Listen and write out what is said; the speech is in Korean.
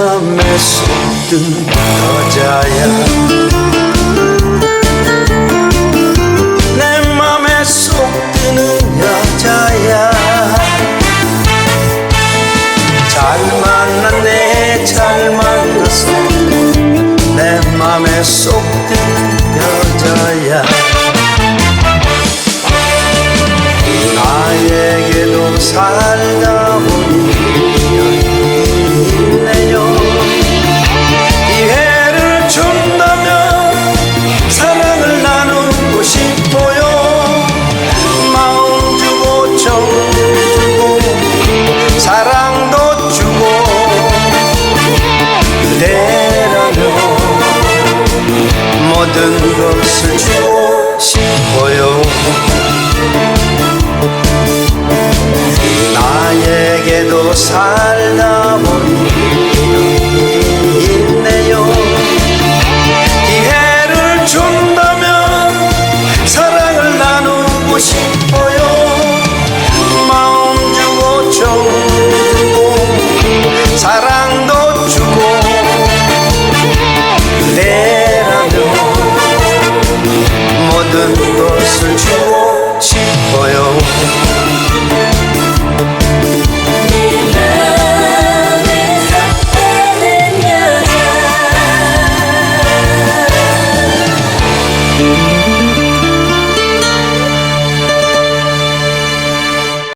맘에 쏙든 여자야. 내 맘에 쏙 드는 여자야. 잘 만났네 잘 만났어. 내 맘에 쏙 모든 것을 주고 싶어요. 나에게도 살다 보니 모든 것을 주고 싶어요